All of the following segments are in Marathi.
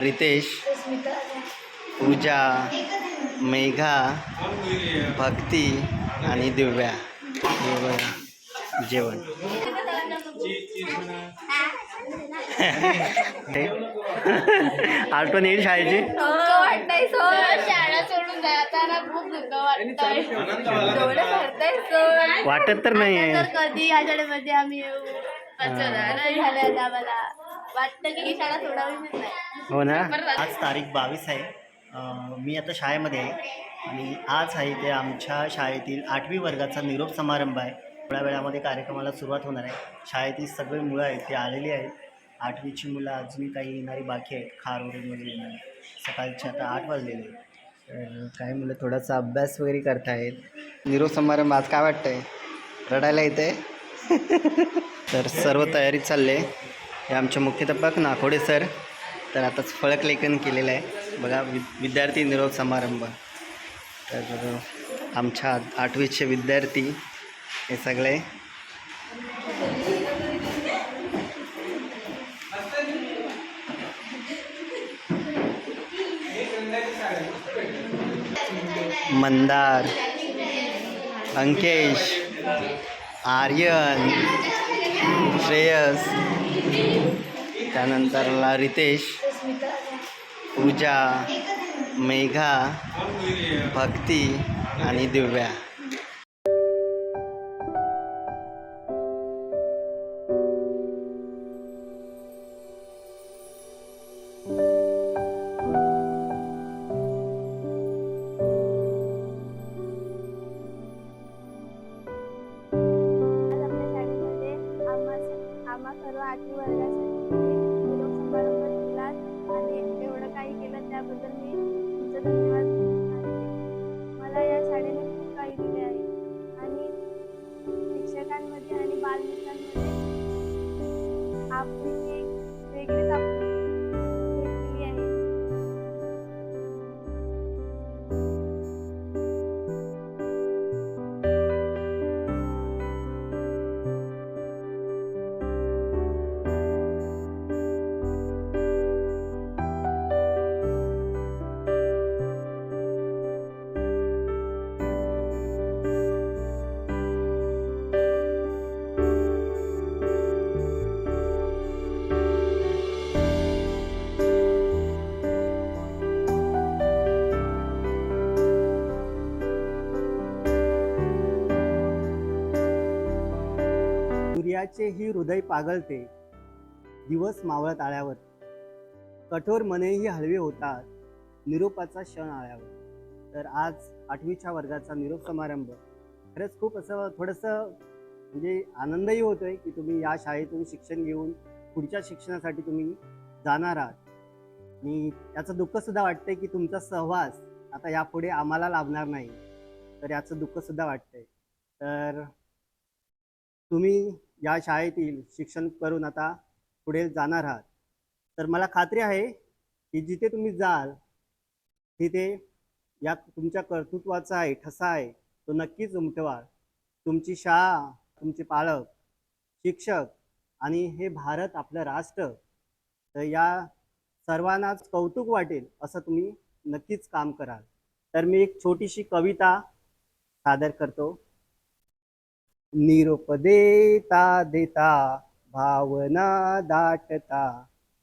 रितेश पूजा मेघा भक्ती आणि दिव्या. हे जेवण. आठवण येईल शाळेची? वाटत तर नाही कधी आम्ही वाटतं की ही शाळा सोडावीच नाही. हो ना? आज तारीख बावीस आहे. मी आता शाळेमध्ये आहे. आणि आज आहे ते आमच्या शाळेतील आठवी वर्गाचा निरोप समारंभ आहे. थोड्या वेळामध्ये कार्यक्रमाला सुरुवात होणार आहे. शाळेतील सगळे मुलं आहेत ते आलेली आहेत. आठवीची मुलं अजूनही काही येणारी बाकी आहेत. खारवरून वगैरे येणारी सकाळचे आता आठ वाजलेले तर काही मुलं थोडासा अभ्यास वगैरे करतायत. निरोप समारंभ आज काय वाटतंय? रडायला येते तर सर्व तयारी चालली आहे. हे आमचे मुख्याध्यापक नाकोडे सर. तर आताच फळक लेखन केलेलं आहे. बघा वि विद्यार्थी निरोप समारंभ. तर आमच्या आठवीचे विद्यार्थी हे सगळे. मंदार अंकेश आर्यन श्रेयस त्यानंतरला रितेश पूजा मेघा भक्ती आणि दिव्या. सूर्याचे ही हृदय पागळते दिवस मावळत आळ्यावर कठोर मनेही हळवे होतात. निरोपाचा क्षण आळ्यावर तर आज आठवीच्या वर्गाचा निरोप समारंभ. खरंच खूप असं थोडंसं म्हणजे आनंदही होतोय की तुम्ही या शाळेतून शिक्षण घेऊन पुढच्या शिक्षणासाठी तुम्ही जाणार आहात. आणि याचं दुःखसुद्धा वाटतंय की तुमचा सहवास आता यापुढे आम्हाला लाभणार नाही. तर याचं दुःखसुद्धा वाटतंय. तर तुम्ही या शाळेतील शिक्षण करून आता पुढे जाणार आहात. तर मला खात्री आहे की जिथे तुम्ही जाल तिथे या तुमच्या कर्तृत्वाचा आहे ठसा आहे तो नक्कीच उमटवा तुमची शाळा तुमचे पालक शिक्षक आणि हे भारत आपलं राष्ट्र तर या सर्वांनाच कौतुक वाटेल असं तुम्ही नक्कीच काम कराल. तर मी एक छोटीशी कविता सादर करतो. निरोप देता देता भावना दाटता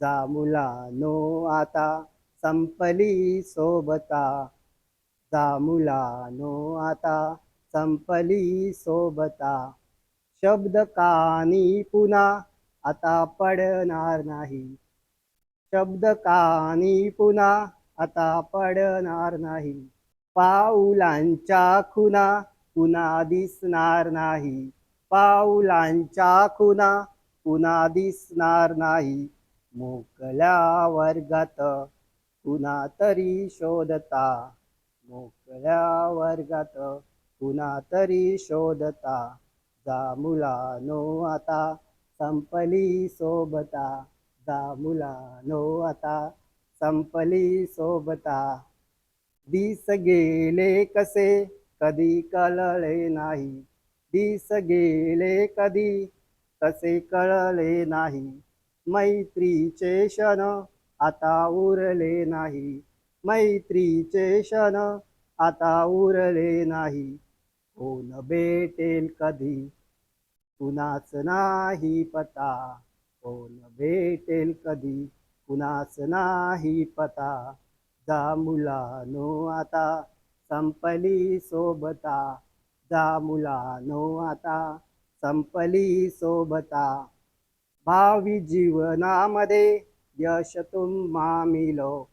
जा मुलानो आता संपली सोबता. जा मुलानो आता संपली सोबता. शब्द कानी पुन्हा आता पडणार नाही. शब्द कानी पुन्हा आता पडणार नाही. पाऊलांच्या खुना पुन्हा दिसणार नाही. पाऊलांच्या खुना पुन्हा दिसणार नाही. मोकळ्या वर्गात पुन्हा तरी शोधता. मोकळ्या वर्गात पुन्हा तरी शोधता. जा मुलानो आता संपली सोबता. जा मुलानो आता संपली सोबता. दिस गेले कसे? कधी कळले नाही. दिस गेले कधी? कसे कळले नाही. मैत्रीचे क्षण आता उरले नाही. मैत्रीचे क्षण आता उरले नाही. कोण भेटेल कधी? कुणाच नाही पता. कोण भेटेल कधी? कुणाच नाही पता. जा मुलानो आता. संपली सोबता. जा मुलानो आता. संपली सोबता. भावी जीवनामध्ये यश तुम्हा मिलो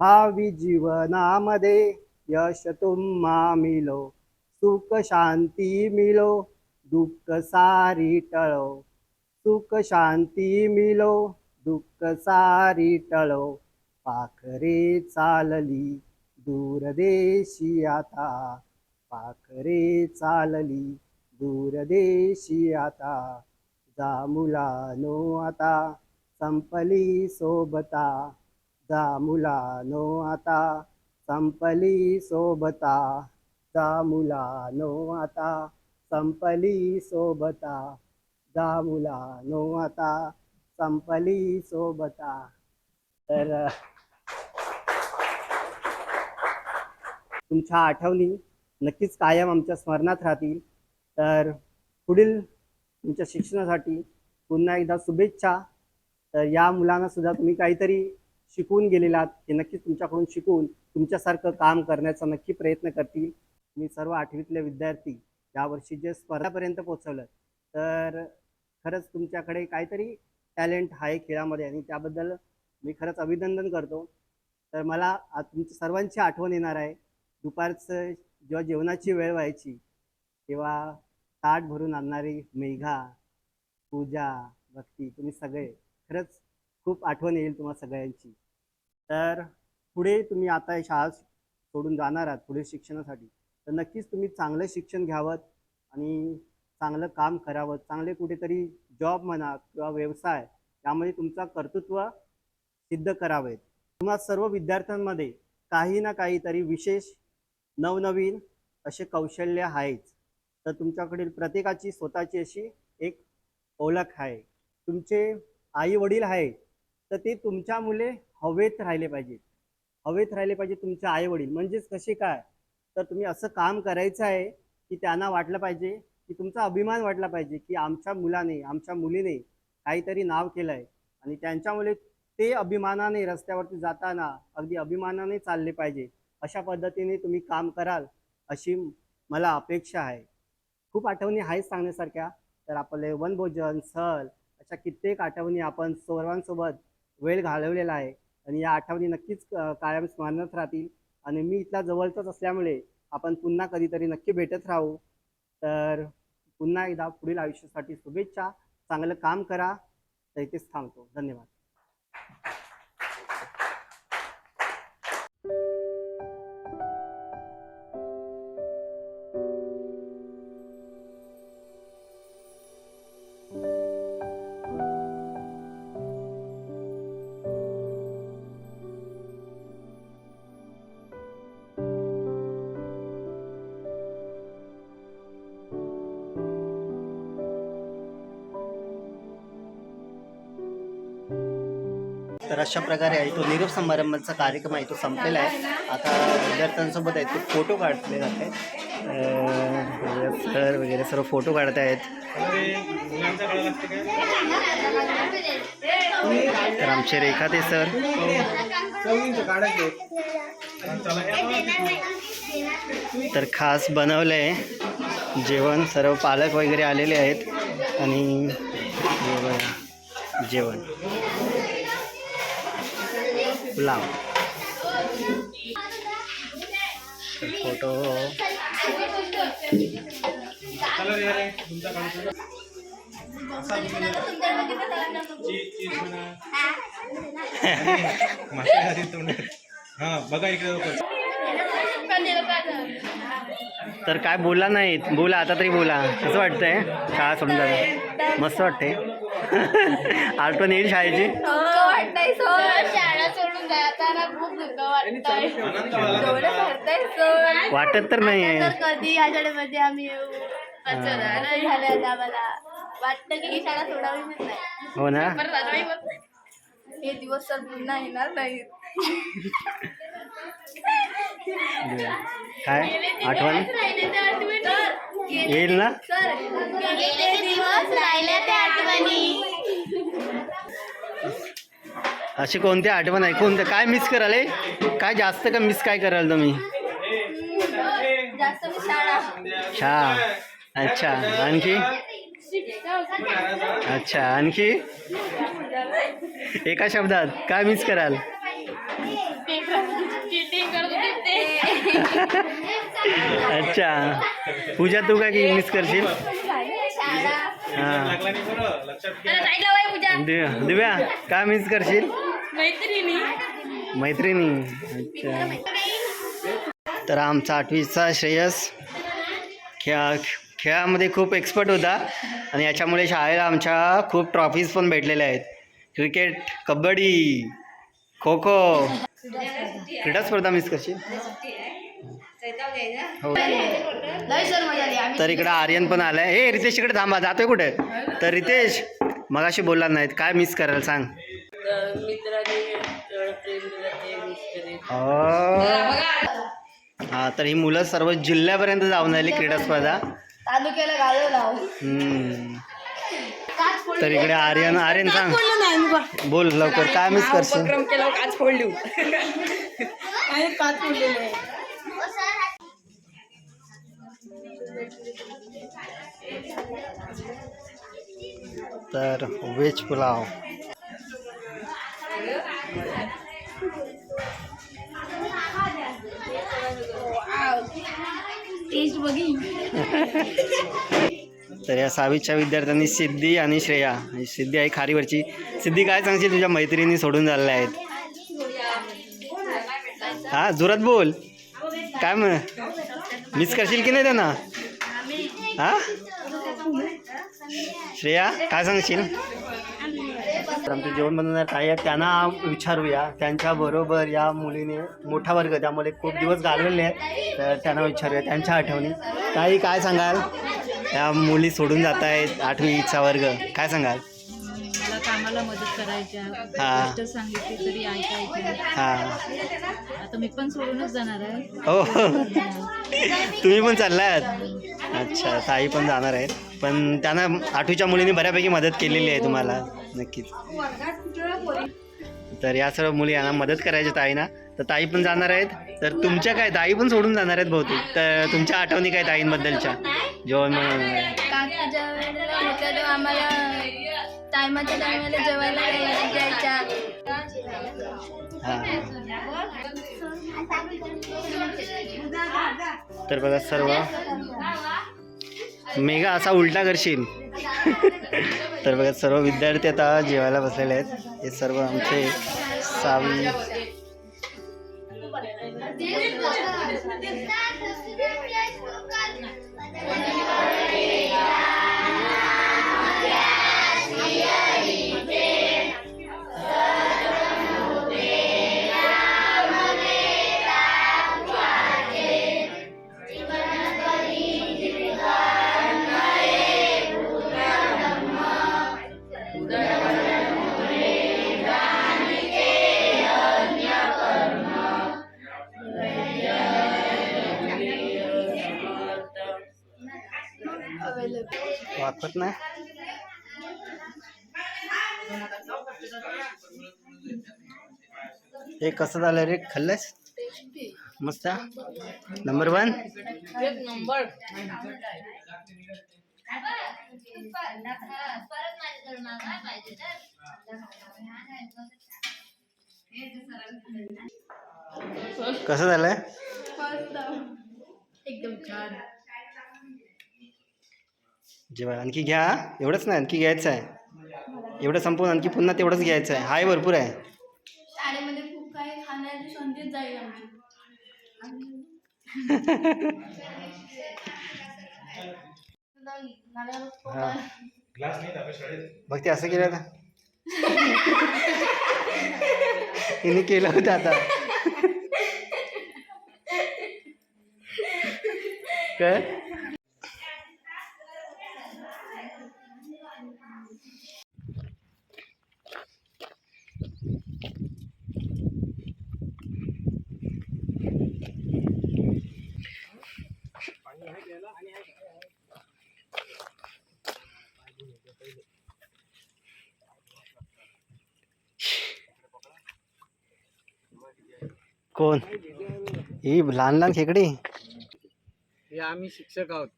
भावी जीवनामध्ये यश तुम्हा मिलो सुख शांती मिलो दुःख सारी टळो. सुख शांती मिलो दुःख सारी टळो. पाखरे चालली दूरदेशी आता पाखरे चालली दूरदेशी आता जा मुलानो आता संपली सोबता. जा मुलानो आता संपली सोबता. जा मुलानो आता संपली सोबता. जा मुलानो आता संपली सोबता. तर तुमच्या आठवणी नक्कीच कायम आमच्या स्मरणात राहतील. तर पुढील तुमच्या शिक्षणासाठी पुन्हा एकदा शुभेच्छा. तर या मुलांना सुद्धा तुम्ही काहीतरी शिकवून गेलेलात हे नक्कीच तुमच्याकडून शिकून तुमच्यासारखं काम करण्याचा नक्की प्रयत्न करतील. मी सर्व आठवीतले विद्यार्थी यावर्षी जे स्पर्धापर्यंत पोहोचवलं तर खरंच तुमच्याकडे काहीतरी टॅलेंट आहे खेळामध्ये आणि त्याबद्दल मी खरंच अभिनंदन करतो. तर मला तुमच्या सर्वांची आठवण येणार आहे. दुपारचं जेव्हा जेवणाची वेळ व्हायची तेव्हा ताट भरून आणणारी मेघा पूजा भक्ती तुम्ही सगळे खरंच खूप आठवण येईल तुम्हाला सगळ्यांची. तर पुढे तुम्ही आता शाळा सोडून जाणार आहात पुढे शिक्षणासाठी तर नक्कीच तुम्ही चांगलं शिक्षण घ्यावं आणि चांगलं काम करावं. चांगले कुठेतरी जॉब म्हणा किंवा व्यवसाय यामध्ये तुमचा कर्तृत्व सिद्ध करावे तुम्हा सर्व विद्यार्थ्यांमध्ये काही ना काहीतरी विशेष नवनवीन असे कौशल्य आहेच तर तुमच्याकडील प्रत्येकाची स्वतःची अशी एक ओळख आहे. तुमचे आई वडील आहे तर ते तुमच्या मुले हवेत राहिले पाहिजेत. हवेत राहिले पाहिजे तुमचे आई वडील म्हणजेच कसे काय? तर तुम्ही असं काम करायचं आहे की त्यांना वाटलं पाहिजे की तुमचा अभिमान वाटला पाहिजे की आमच्या मुलाने आमच्या मुलीने काहीतरी नाव केलं आहे आणि त्यांच्यामुळे ते अभिमानाने रस्त्यावरती जाताना अगदी अभिमानाने चालले पाहिजे. अशा पद्धतीने तुम्ही काम कराल अशी मला अपेक्षा आहे. खूप आठवणी आहेत सांगण्यासारख्या. तर आपले वनभोजन सहल अशा कित्येक आठवणी आपण सर्वांसोबत वेळ घालवलेला आहे. आणि या आठवणी नक्कीच कायम स्मरणात राहतील. आणि मी इथला जवळचाच असल्यामुळे आपण पुन्हा कधीतरी नक्की भेटत राहू. तर पुन्हा एकदा पुढील आयुष्यासाठी शुभेच्छा. चांगलं काम करा. तर इथेच थांबतो. धन्यवाद. तर अशा प्रकारे आहे तो निरोप समारंभाचा कार्यक्रम आहे तो संपलेला आहे. आता विद्यार्थ्यांसोबत आहे ते फोटो काढले जात आहेत. वगैरे सर्व फोटो काढत आहेत. तर आमचे रेखा ते सर. तर खास बनवलं आहे जेवण सर्व पालक वगैरे आलेले आहेत. आणि जेवण. पुलाव तर फोटो. हा बघा इकडे. तर काय बोलला नाहीत बोला आता तरी बोला. कसं वाटतंय? शाळा जाणं मस्त वाटते आठवण येईल शाळेची? वाटतंय सर शाळा सोडून जाताना खूप दुःख वाटतंय. करताय सर वाटत तर नाही. तर कधी ह्या शाळेमध्ये आम्ही येऊ? झालं आता आम्हाला. वाटतं की ही शाळा सोडावीच नाही. हो ना. हे दिवस तर पुन्हा येणार नाहीत. काय? आठवण? येईल ना? गेले दिवस राहिल्या त्या आठवणी. अशी कोणती आठवण आहे? कोणतं? काय मिस कराल? काय जास्त का मिस काय कराल तुम्ही? अच्छा. अच्छा. आणखी? अच्छा. आणखी? एका शब्दात. काय मिस कराल? अच्छा. पूजा तू काय मिस करशील? हां. साईडला वय पूजा. दिव्या दिव्या काय मिस करशील? मैत्रिणी. अच्छा. तर आमचा आठवीचा श्रेयस खेळा खेळामध्ये खूप एक्सपर्ट होता आणि याच्यामुळे शाळेला आमच्या खूप ट्रॉफीज पण भेटलेल्या आहेत. क्रिकेट कबड्डी खो खो क्रीडा स्पर्धा मिस कशी हो. तर इकडं आर्यन पण आलाय. हे रितेश इकडे थांबा जातोय कुठे? तर रितेश मगाशी बोलला नाहीत. काय मिस करायला सांग? मित्राने हा तर ही मुलं सर्व जिल्ह्यापर्यंत जाऊन आली क्रीडा स्पर्धा. तालुक्याला. तर इकडे आर्यन आर्यन सांग. बोल लवकर काय मिस करशील? उपक्रम केला काच फोडली. काच फोडलेले तर व्हेज पुलाव. तर या सहावीच्या विद्यार्थ्यांनी सिद्धी आणि श्रेया. सिद्धी आहे खारीवरची. सिद्धी काय सांगशील? तुझ्या मैत्रिणी सोडून झालेल्या आहेत. हा जोरात बोल. काय म्हण मिस करशील की नाही त्यांना? हा? श्रेया काय सांगशील? आमचे जेवण बनवणार काय आहेत त्यांना विचारूया. त्यांच्याबरोबर या मुलीने मोठा वर्ग त्यामुळे खूप दिवस घालवले आहेत तर त्यांना विचारूया त्यांच्या आठवणी. काही काय सांगाल? या मुली सोडून जात आहेत आठवीचा वर्ग. काय सांगाल? मला कामाला मदत करायच्या हा. गोष्ट सांगितली तरी ऐकायच्या. हां. आता मी पण सोडूनच जाणार आहे. हो. तुम्ही पण चाललात? अच्छा ताई पण जाणार आहेत. पण त्यांना आठवीच्या मुलींनी बऱ्यापैकी मदत केलेली आहे तुम्हाला नक्कीच. तर या सर्व मुली यांना मदत करायच्या ताईना. तर ताई पण जाणार आहेत. तर तुमच्या काय ताई पण सोडून जाणार आहेत बहुतेक. तर तुमच्या आठवणी काय ताईंबद्दलच्या? जेवण म्हणून आम्हाला टायमाच्या टायमाला जेवायला द्यायच्या हां. तर बघा सर्व. मेघा असा उलटा करशील. तर बघा सर्व विद्यार्थी आता जेवायला बसलेले आहेत. हे सर्व आमचे सावी वाचत नाही हे कसं झालं रे खाल्लंस। मस्त नंबर वन एक नंबर कसं झालंय एकदम छान। जेव्हा आणखी घ्या एवढंच नाही आणखी घ्यायचं आहे. एवढं संपवून आणखी पुन्हा तेवढंच घ्यायचं आहे. हाय भरपूर आहे. शाळेमध्ये खूप काही खाण्याची संधीच जाईल आमची हा. बघ ते असं केलं ना तिने केलं होतं आता. काय? कोण? ही लहान लहान खेकडी? हे आम्ही शिक्षक आहोत.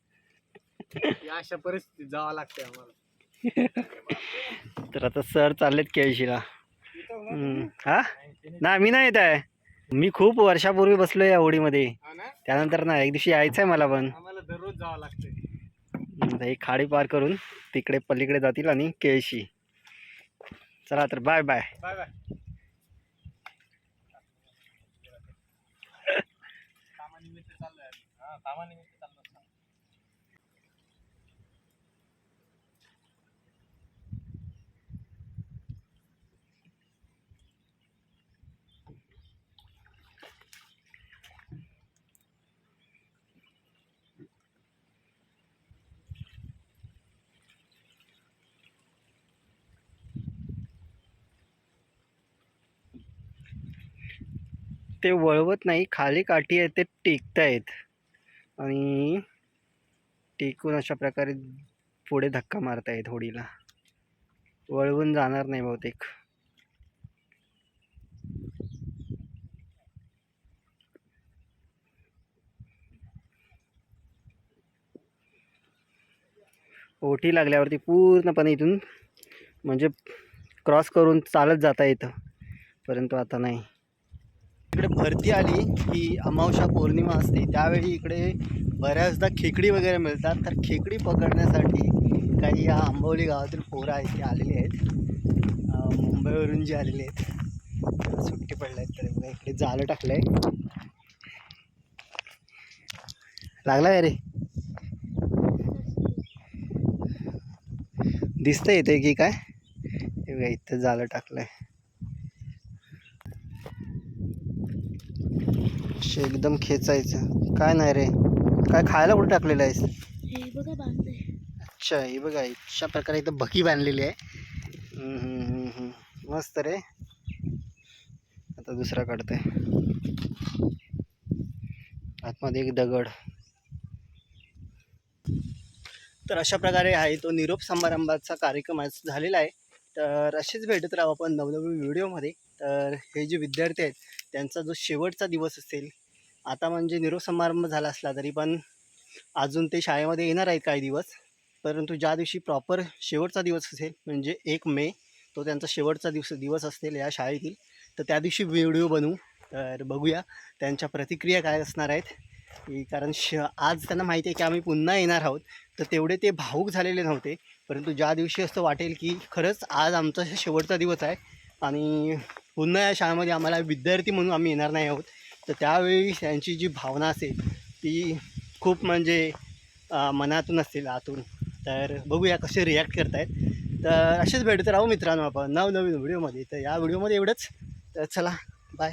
या अशा परिस्थितीत जावं लागते आम्हाला. तर आता सर चाललेत केळशीला. हा? ना मी नाही येत आहे. मी खूप वर्षापूर्वी बसलो या होडीमध्ये. त्यानंतर ना एक दिवशी यायचं आहे मला पण. दररोज जावं लागते ही खाडी पार करून तिकडे पलीकडे जातील आणि केळशी. चला तर बाय बाय बाय बाय कामानिमित्त चाललोय आम्ही. हा कामानिमित्त चाललो ते वळवत नाही खाली काठी आहे ते टेकतायत. आणि टेकून अशा प्रकारे पुढे धक्का मारतायत होडीला. वळवून जाणार नाही बहुतेक. ओटी लागल्यावरती पूर्णपणे इथून म्हणजे क्रॉस करून चालत जाता येतं. परंतु आता नाही. इकडे भरती आली की अमावशा पौर्णिमा असते. त्यावेळी इकडे बऱ्याचदा खेकडी वगैरे मिळतात. तर खेकडी पकडण्यासाठी काही या आंबवली गावातील पोरं आहेत ते आलेले आहेत. मुंबईवरून जे आलेले आहेत. सुट्टी पडल्या आहेत तर बघा इकडे जालं टाकलं आहे लागला अरे? रे दिसतं येते की काय? बघा इथं जालं टाकलं आहे असे एकदम खेचायचं. काय नाही रे. काय खायला कुठे टाकलेलं आहेस? अच्छा हे बघा अशा प्रकारे इथं बकी बांधलेली आहे. मस्त रे. आता दुसरा काढतोय. आतमध्ये एक दगड. तर अशा प्रकारे आहे तो निरोप समारंभाचा कार्यक्रम आज झालेला आहे. तर असेच भेटत राहू आपण नवनवीन व्हिडिओमध्ये. तर हे जे विद्यार्थी आहेत त्यांचा जो शेवटचा दिवस असेल आता म्हणजे निरोप समारंभ झाला असला तरी पण अजून ते शाळेमध्ये येणार आहेत काही दिवस. परंतु ज्या दिवशी प्रॉपर शेवटचा दिवस असेल म्हणजे एक मे तो त्यांचा शेवटचा दिवस दिवस असेल या शाळेतील तर त्या दिवशी व्हिडिओ बनवू. तर बघूया त्यांच्या प्रतिक्रिया काय असणार आहेत. की कारण श आज त्यांना माहिती आहे की आम्ही पुन्हा येणार आहोत. तर तेवढे ते भाऊक झालेले नव्हते. परंतु ज्या दिवशी असं वाटेल की खरंच आज आमचा शेवटचा दिवस आहे आणि पुन्हा या शाळेमध्ये आम्हाला विद्यार्थी म्हणून आम्ही येणार नाही आहोत. तर त्यावेळी त्यांची जी भावना असेल ती खूप म्हणजे मनातून असतील आतून. तर बघूया कसे रिॲक्ट करतायत. तर असेच भेटत राहू मित्रांनो आपण नवनवीन व्हिडिओमध्ये तर या व्हिडिओमध्ये एवढंच. तर चला बाय